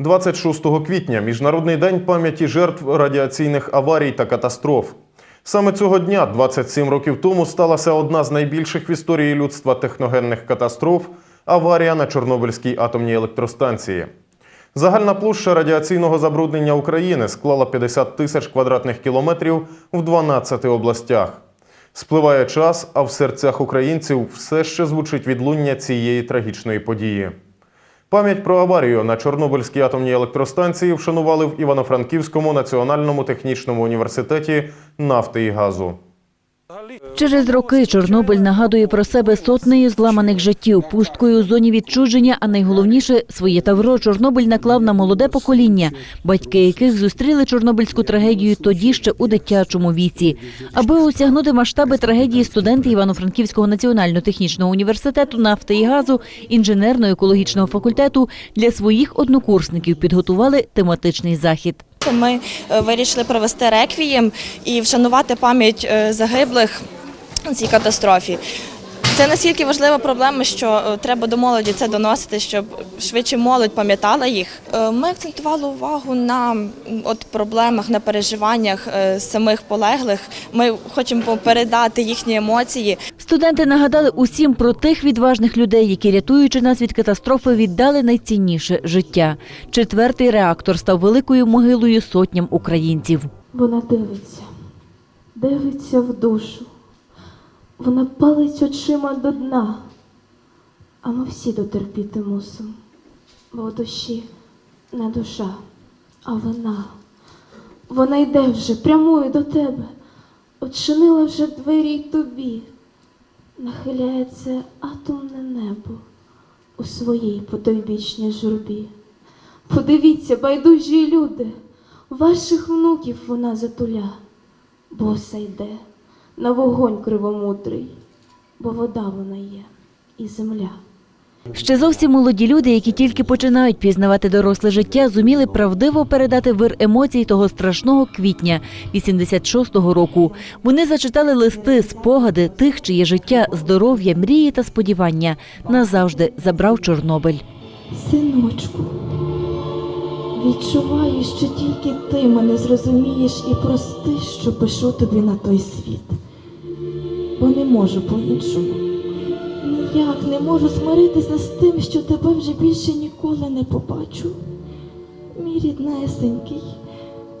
26 квітня Міжнародний день пам'яті жертв радіаційних аварій та катастроф. Саме цього дня, 27 років тому, сталася одна з найбільших в історії людства техногенних катастроф аварія на Чорнобильській атомній електростанції. Загальна площа радіаційного забруднення України склала 50 тисяч квадратних кілометрів в 12 областях. Спливає час, а в серцях українців все ще звучить відлуння цієї трагічної події. Пам'ять про аварію на Чорнобильській атомній електростанції вшанували в Івано-Франківському національному технічному університеті нафти і газу. Через роки Чорнобиль нагадує про себе сотнею зламаних життів, пусткою у зоні відчуження, а найголовніше своє тавро Чорнобиль наклав на молоде покоління, батьки яких зустріли чорнобильську трагедію тоді ще у дитячому віці. Аби осягнути масштаби трагедії, студенти Івано-Франківського національно-технічного університету нафти і газу інженерно-екологічного факультету для своїх однокурсників підготували тематичний захід. Ми е, вирішили провести реквієм і вшанувати пам'ять е, загиблих у цій катастрофі. Це настільки важлива проблема, що е, треба до молоді це доносити, щоб швидше молодь пам'ятала їх. Ми акцентували увагу на от проблемах, на переживаннях самих полеглих. Ми хочемо передати їхні емоції. Студенти нагадали усім про тих відважних людей, які, рятуючи нас від катастрофи, віддали найцінніше життя. Четвертий реактор став великою могилою сотням українців. Вона дивиться, дивиться в душу. Вона палить очима до дна, а ми всі дотерпіти мусимо, бо в душі не душа, а вона. Вона йде вже, прямує до тебе, очинила вже двері й тобі, нахиляється атомне небо у своїй потойбічній журбі. Подивіться, байдужі люди, ваших внуків вона затуля, боса йде на вогонь кривомудрий, бо вода вона є і земля. Ще зовсім молоді люди, які тільки починають пізнавати доросле життя, зуміли правдиво передати вир емоцій того страшного квітня 86-го року. Вони зачитали листи, спогади тих, чиє життя, здоров'я, мрії та сподівання назавжди забрав Чорнобиль. Синочку, відчуваю, що тільки ти мене зрозумієш і прости, що пишу тобі на той світ. Бо не можу по-іншому. Ніяк не можу смиритися з тим, що тебе вже більше ніколи не побачу. Мій ріднесенький,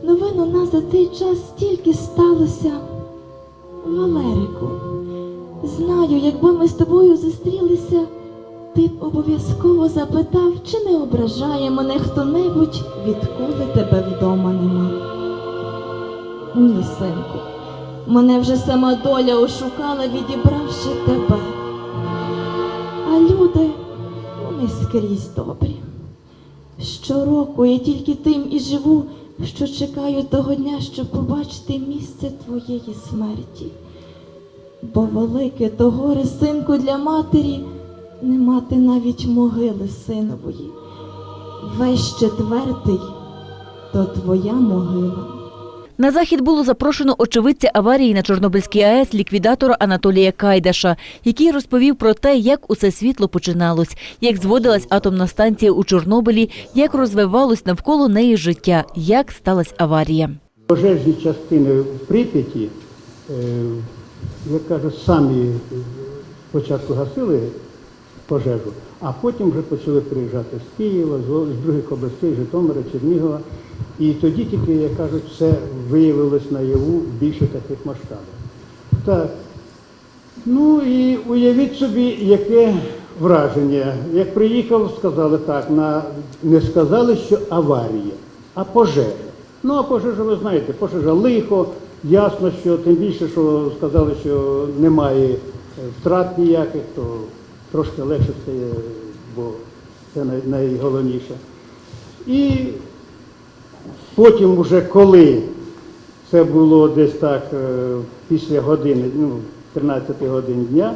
новин у нас за цей час стільки сталося. Валерику, знаю, якби ми з тобою зустрілися, ти б обов'язково запитав, чи не ображає мене хто-небудь, відколи тебе вдома нема. Ні, синку, мене вже сама доля ошукала, відібравши тебе. А люди, вони скрізь добрі. Щороку я тільки тим і живу, що чекаю того дня, щоб побачити місце твоєї смерті. Бо велике то горе, синку, для матері, не мати навіть могили синової. Весь четвертий то твоя могила. На захід було запрошено очевидця аварії на Чорнобильській АЕС ліквідатора Анатолія Кайдаша, який розповів про те, як усе світло починалось, як зводилась атомна станція у Чорнобилі, як розвивалось навколо неї життя, як сталася аварія. Пожежні частини в Прип'яті, е, як кажуть, самі спочатку гасили пожежу, а потім вже почали приїжджати з Києва, з других областей, Житомира, Чернігова. І тоді тільки, як кажуть, все виявилось наяву в більше таких масштабах. Так. Ну і уявіть собі, яке враження. Як приїхав, сказали так, на, не сказали, що аварія, а пожежа. Ну, а пожежа, ви знаєте, пожежа лихо, ясно, що тим більше, що сказали, що немає е, втрат ніяких, то трошки легше стає, бо це найголовніше. І потім, уже коли це було десь так е, після години, ну, 13 годин дня,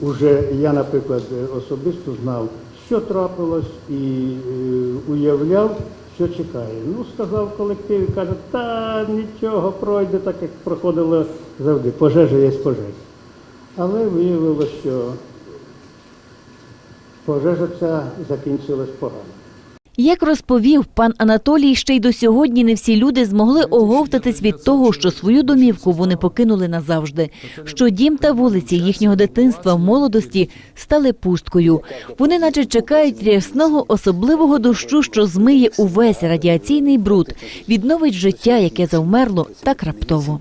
уже я, наприклад, особисто знав, що трапилось, і е, уявляв, що чекає. Ну, сказав колектив, каже, та нічого пройде, так як проходило завжди. Пожежа є пожежа. Але виявилося, що пожежа ця закінчилась погано. Як розповів пан Анатолій, ще й до сьогодні не всі люди змогли оговтатись від того, що свою домівку вони покинули назавжди. Що дім та вулиці їхнього дитинства в молодості стали пусткою. Вони, наче чекають рясного особливого дощу, що змиє увесь радіаційний бруд, відновить життя, яке завмерло так раптово.